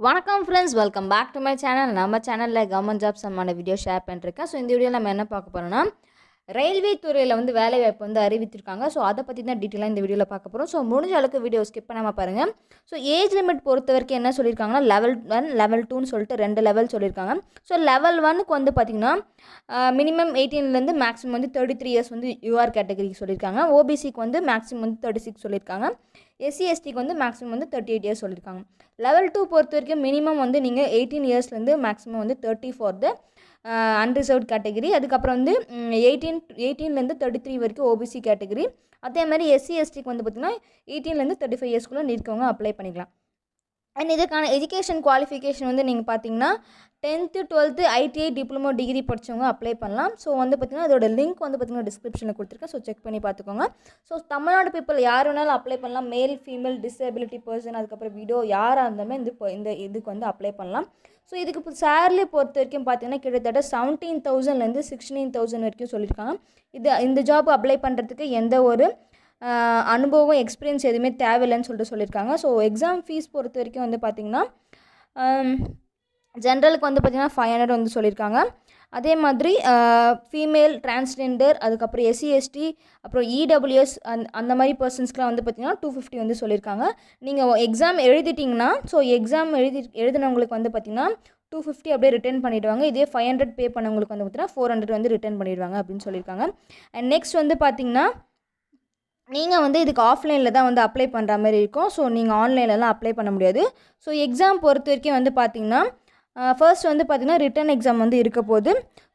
வணக்கம் friends welcome back to my channel நம்ம சேனலில் கவர்மெண்ட் ஜாப் சம்மான வீடியோ ஷேர் பண்ணிருக்கேன் ஸோ இந்த வீடியோவில் நம்ம என்ன பார்க்க போகிறோம்னா ரயில்வே துறையில் வந்து வேலைவாய்ப்பு வந்து அறிவித்திருக்காங்க. ஸோ அதை பற்றி தான் டீட்டெயிலாக இந்த வீடியோவில் பார்க்க போகிறோம் ஸோ முடிஞ்ச அளவுக்கு வீடியோ ஸ்கிப் பண்ணாமல் பாருங்கள் ஸோ ஏஜ் லிமிட் பொறுத்த வரைக்கும் என்ன சொல்லியிருக்காங்கன்னா லெவல் ஒன் லெவல் டூன்னு சொல்லிட்டு ரெண்டு லெவல் சொல்லியிருக்காங்க. ஸோ லெவல் ஒனுக்கு வந்து பார்த்திங்கன்னா மினிமம் எயிட்டீன்லேருந்து மேக்ஸிமம் வந்து தேர்ட்டி த்ரீ இயர்ஸ் வந்து யூஆர் கேட்டகரிக்கு சொல்லியிருக்காங்க. ஓபிசிக்கு வந்து மேக்ஸிமம் வந்து தேர்ட்டி சிக்ஸ் சொல்லியிருக்காங்க எஸ்சி எஸ்டிக்கு வந்து மேக்ஸிமம் வந்து தேர்ட்டி எயிட் இயர்ஸ் சொல்லியிருக்காங்க. லெவல் டூ பொறுத்த வரைக்கும் மினிமம் வந்து நீங்கள் எயிட்டீன் இயர்ஸ்லேருந்து மேக்ஸிமம் வந்து thirty four the unreserved category அதுக்கப்புறம் வந்து எயிட்டீன் எயிட்டீன்லேருந்து தேர்ட்டி த்ரீ வரைக்கும் ஓபிசி கேட்டகரி அதே மாதிரி எஸ்சி எஸ்டிக்கு வந்து பார்த்திங்கன்னா எயிட்டீன்லேருந்து தேர்ட்டி ஃபைவ் இயர்ஸ்க்குள்ளே இருக்கவங்க அப்ளை பண்ணிக்கலாம். அண்ட் இதுக்கான எஜுகேஷன் குவாலிஃபிகேஷன் வந்து நீங்கள் பார்த்தீங்கன்னா tenth twelfth ITI diploma degree படித்தவங்க அப்ளை பண்ணலாம். ஸோ வந்து பார்த்திங்கன்னா அதோட லிங்க் வந்து பார்த்திங்கன்னா டிஸ்கிரிப்ஷனில் கொடுத்துருக்கேன். ஸோ செக் பண்ணி பார்த்துக்கோங்க ஸோ தமிழ்நாடு பீப்புள் யார் வேணாலும் அப்ளை பண்ணலாம். மேல் ஃபீமேல் டிசபிலிட்டி பர்சன் அதுக்கப்புறம் வீடியோ யாராக இருந்தாலுமே இந்த இந்த இதுக்கு வந்து அப்ளை பண்ணலாம். ஸோ இதுக்கு இப்போ சேலரி பொறுத்த வரைக்கும் பார்த்தீங்கன்னா கிட்டத்தட்ட செவன்டீன் தௌசண்ட்லேருந்து சிக்ஸ்டீன் தௌசண்ட் வரைக்கும் சொல்லியிருக்காங்க. இது இந்த ஜாப் அப்ளை பண்ணுறதுக்கு எந்த ஒரு அனுபவம் எக்ஸ்பீரியன்ஸ் எதுவுமே தேவையில்லைன்னு சொல்லிட்டு சொல்லியிருக்காங்க. ஸோ எக்ஸாம் ஃபீஸ் பொறுத்த வரைக்கும் வந்து பார்த்திங்கன்னா ஜென்ரலுக்கு வந்து பார்த்திங்கன்னா ஃபைவ் ஹண்ட்ரட் வந்து சொல்லியிருக்காங்க. அதே மாதிரி ஃபீமேல் டிரான்ஸ்ஜெண்டர் அதுக்கப்புறம் எஸ்சி எஸ்டி அப்புறம் இடபிள்யூஎஸ் அந் அந்த மாதிரி பர்சன்ஸ்க்குலாம் வந்து பார்த்திங்கன்னா டூ ஃபிஃப்டி வந்து சொல்லியிருக்காங்க. நீங்கள் எக்ஸாம் எழுதிட்டிங்கன்னா ஸோ எக்ஸாம் எழுதி எழுதினவங்களுக்கு வந்து பார்த்திங்கன்னா டூ ஃபிஃப்டி அப்படியே ரிட்டர்ன் பண்ணிவிடுவாங்க இதே ஃபைவ் ஹண்ட்ரட் பே பண்ணவங்களுக்கு வந்து பார்த்தீங்கன்னா ஃபோர் ஹண்ட்ரட் வந்து ரிட்டர்ன் பண்ணிடுவாங்க அப்படின்னு சொல்லியிருக்காங்க. அண்ட் நெக்ஸ்ட் வந்து பார்த்திங்கன்னா நீங்கள் வந்து இதுக்கு ஆஃப்லைனில் தான் வந்து அப்ளை பண்ணுற மாதிரி இருக்கும். ஸோ நீங்கள் ஆன்லைன்லலாம் அப்ளை பண்ண முடியாது. ஸோ எக்ஸாம் பொறுத்த வரைக்கும் வந்து பார்த்திங்கன்னா ஃபர்ஸ்ட் வந்து பார்த்திங்கன்னா ரிட்டன் எக்ஸாம் வந்து இருக்க போது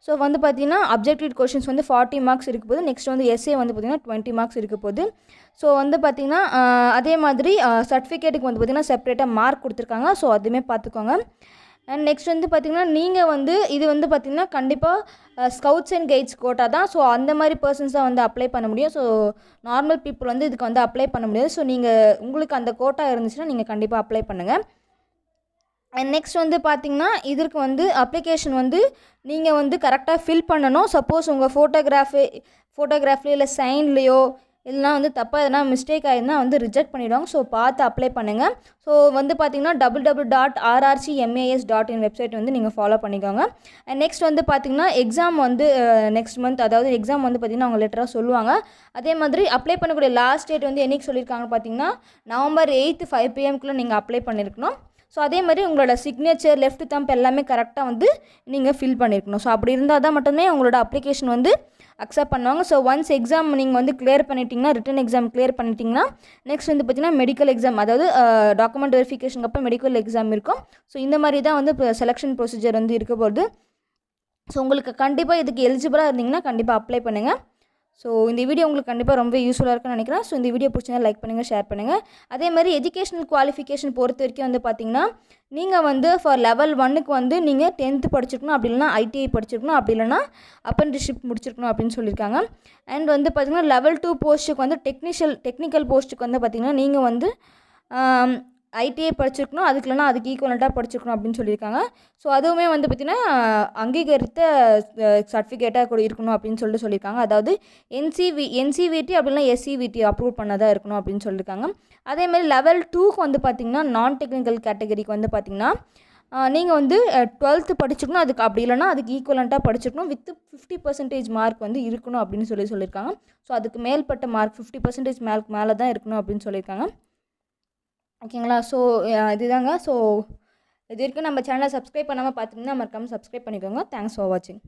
ஸோ வந்து பார்த்திங்கன்னா அப்ஜெக்டிவ் கொஷின்ஸ் வந்து ஃபார்ட்டி மார்க்ஸ் இருக்க போது நெக்ஸ்ட் வந்து எஸ்ஏ வந்து பார்த்திங்கன்னா டுவெண்ட்டி மார்க்ஸ் இருக்க போது ஸோ வந்து பார்த்திங்கன்னா அதே மாதிரி சர்டிஃபிகேட்டுக்கு வந்து பார்த்திங்கன்னா செப்பரேட்டாக மார்க் கொடுத்துருக்காங்க. ஸோ அதுவுமே பார்த்துக்கோங்க அண்ட் நெக்ஸ்ட் வந்து பார்த்திங்கன்னா நீங்கள் வந்து இது வந்து பார்த்திங்கன்னா கண்டிப்பாக ஸ்கவுட்ஸ் அண்ட் கைட்ஸ் கோட்டா தான். ஸோ அந்த மாதிரி பர்சன்ஸ் தான் வந்து அப்ளை பண்ண முடியும். ஸோ நார்மல் பீப்புள் வந்து இதுக்கு வந்து அப்ளை பண்ண முடியாது. ஸோ நீங்கள் உங்களுக்கு அந்த கோட்டா இருந்துச்சுன்னா நீங்கள் கண்டிப்பாக அப்ளை பண்ணுங்கள் அண்ட் நெக்ஸ்ட் வந்து பார்த்திங்கன்னா இதற்கு வந்து அப்ளிகேஷன் வந்து நீங்கள் வந்து கரெக்டாக ஃபில் பண்ணணும். சப்போஸ் உங்கள் ஃபோட்டோகிராஃபி ஃபோட்டோகிராஃப்லேயோ இல்லை சைன்லேயோ இல்லைனா வந்து தப்பாக எதனா மிஸ்டேக் ஆகிருந்தால் வந்து ரிஜெக்ட் பண்ணிவிடுவாங்க ஸோ பார்த்து அப்ளை பண்ணுங்கள் ஸோ வந்து பார்த்திங்கன்னா double double dot RRC MAS dot in website வந்து நீங்கள் ஃபாலோ பண்ணிக்கோங்க. அண்ட் நெக்ஸ்ட் வந்து பார்த்திங்கன்னா எக்ஸாம் வந்து நெக்ஸ்ட் மந்த் அதாவது எக்ஸாம் வந்து பார்த்திங்கன்னா அவங்க லெட்டராக சொல்லுவாங்க. அதே மாதிரி அப்ளை பண்ணக்கூடிய லாஸ்ட் டேட் வந்து என்னைக்கு சொல்லியிருக்காங்கன்னு பார்த்திங்கன்னா நவம்பர் எயித்து ஃபைவ் பிஎம்குள்ளே நீங்கள் அப்ளை பண்ணியிருக்கணும் ஸோ அதே மாதிரி உங்களோட சிக்னேச்சர் லெஃப்ட் தம்ப் எல்லாமே கரெக்டாக வந்து நீங்கள் ஃபில் பண்ணியிருக்கணும் ஸோ அப்படி இருந்தால் தான் மட்டுமே உங்களோட அப்ளிகேஷன் வந்து அக்செப்ட் பண்ணுவாங்க. ஸோ ஒன்ஸ் எக்ஸாம் நீங்கள் வந்து கிளியர் பண்ணிட்டீங்கன்னா ரிட்டன் எக்ஸாம் கிளியர் பண்ணிட்டீங்கன்னா நெக்ஸ்ட் வந்து பார்த்தீங்கன்னா மெடிக்கல் எக்ஸாம் அதாவது டாக்குமெண்ட் வெரிஃபிகேஷனுக்கு அப்புறம் மெடிக்கல் எக்ஸாம் இருக்கும். ஸோ இந்த மாதிரி தான் வந்து இப்போ செலெக்ஷன் ப்ரொசீஜர் வந்து இருக்க போகிறது ஸோ உங்களுக்கு கண்டிப்பாக இதுக்கு எலிஜிபிளாக இருந்தீங்கன்னா கண்டிப்பாக அப்ளை பண்ணுங்கள் ஸோ இந்த வீடியோ உங்களுக்கு கண்டிப்பாக ரொம்ப யூஸ்ஃபுல்லாக இருக்குன்னு நினைக்கிறேன். ஸோ இந்த வீடியோ பிடிச்சிருந்தா லைக் பண்ணுங்கள் ஷேர் பண்ணுங்கள் அதே மாதிரி எஜுகேஷனல் குவாலிஃபிகேஷன் பொறுத்த வரைக்கும் வந்து பார்த்தீங்கன்னா நீங்கள் வந்து ஃபார் லெவல் ஒன்னுக்கு வந்து நீங்கள் டென்த்து படிச்சிருக்கணும் அப்படி இல்லைனா ஐடிஐ படிச்சிருக்கணும் அப்படி இல்லைனா அப்ரெண்டிஸ்ஷிப் முடிச்சிருக்கணும் அப்படின்னு சொல்லியிருக்காங்க. அண்ட் வந்து பார்த்திங்கன்னா லெவல் டூ போஸ்ட்டுக்கு வந்து டெக்னிஷியல் டெக்னிக்கல் போஸ்ட்டுக்கு வந்து பார்த்திங்கன்னா நீங்கள் வந்து ஐடிஐ படிச்சிருக்கணும் அதுக்கு இல்லைனா அதுக்கு ஈக்குவலண்ட்டாக படிச்சிருக்கணும் அப்படின்னு சொல்லியிருக்காங்க. ஸோ அதுவுமே வந்து பார்த்திங்கன்னா அங்கீகரித்த சர்டிஃபிகேட்டாக கூட இருக்கணும் அப்படின்னு சொல்லிட்டு சொல்லியிருக்காங்க. அதாவது என்சிவி என்சிவிடி அப்படின்னா எஸ்சிவிடி அப்ரூவ் பண்ணதாக இருக்கணும் அப்படின்னு சொல்லியிருக்காங்க. அதேமாதிரி லெவல் டூக்கு வந்து பார்த்திங்கன்னா நான் டெக்னிக்கல் கேட்டகரிக்கு வந்து பார்த்திங்கன்னா நீங்கள் வந்து டுவெல்த்து படிச்சிருக்கணும் அதுக்கு அப்படி இல்லைனா அதுக்கு ஈக்குவலண்ட்டாக படிச்சிருக்கணும் வித் ஃபிஃப்டி பர்சன்டேஜ் மார்க் வந்து இருக்கணும் அப்படின்னு சொல்லி சொல்லியிருக்காங்க. ஸோ அதுக்கு மேல்பட்ட மார்க் ஃபிஃப்டி பர்சன்டேஜ் மேல் மேலே தான் இருக்கணும் அப்படின்னு சொல்லியிருக்காங்க. ஓகேங்களா? ஸோ இதுதாங்க. ஸோ இது வரைக்கும் நம்ம சேனலை சப்ஸ்கிரைப் பண்ணாமல் பார்த்துருந்தா மறக்காமல் சப்ஸ்கிரைப் பண்ணிக்கோங்க. தேங்க்ஸ் ஃபார் வாட்சிங்